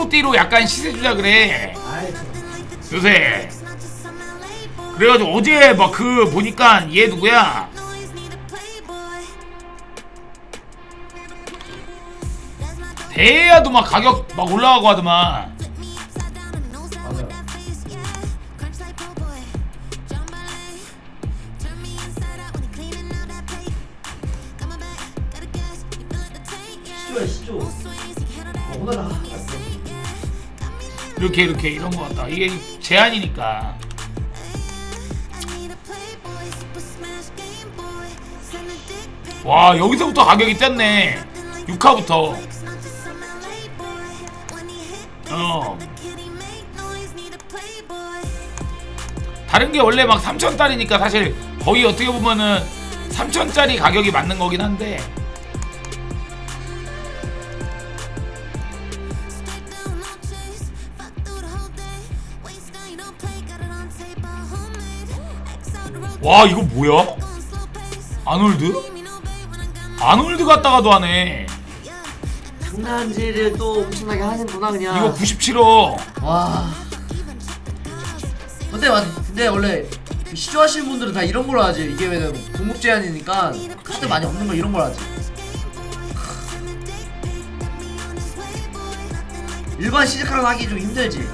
토띠로 약간 시세 주자 그래 요새 그래가지고 어제 막 그 보니까 얘 누구야 대야도 막 가격 막 올라가고 하더만. 시조야 시조. 어, 아 알았어. 이렇게 이렇게 이런 거 같다. 이게 제한이니까. 와 여기서부터 가격이 뛰었네. 6화부터. 어. 다른 게 원래 막 3천짜리니까 사실 거의 어떻게 보면은 3천짜리 가격이 맞는 거긴 한데 와 이거 뭐야? 아놀드? 아놀드 갔다가도 하네 장난질을 또 엄청나게 하는구나 그냥. 이거 97호 와. 근데 맞 근데 원래 시조하시는 분들은 다 이런 걸 하지. 이게 왜냐면 공급 제한이니까 카드 많이 없는 거 이런 걸 하지. 일반 시즈카랑 하기 좀 힘들지.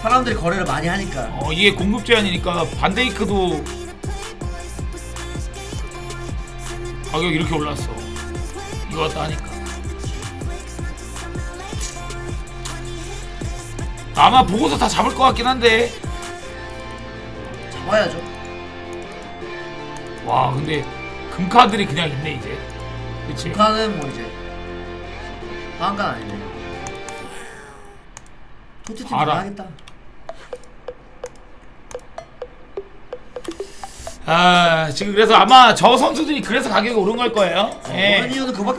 사람들이 거래를 많이 하니까. 어, 이게 공급 제한이니까 반데이크도 가격 이렇게 올랐어. 이거 갖다 하니까. 아마 보고서 다 잡을 것 같긴 한데. 잡아야죠. 와, 근데 금카들이 그냥 있네 이제. 그치? 북한은 뭐 이제 방간 아니네. 토트팀 알아. 하겠다. 아, 지금 그래서 아마 저 선수들이 그래서 가격이 오른 걸 거예요. 오른 예. 이유는 그밖에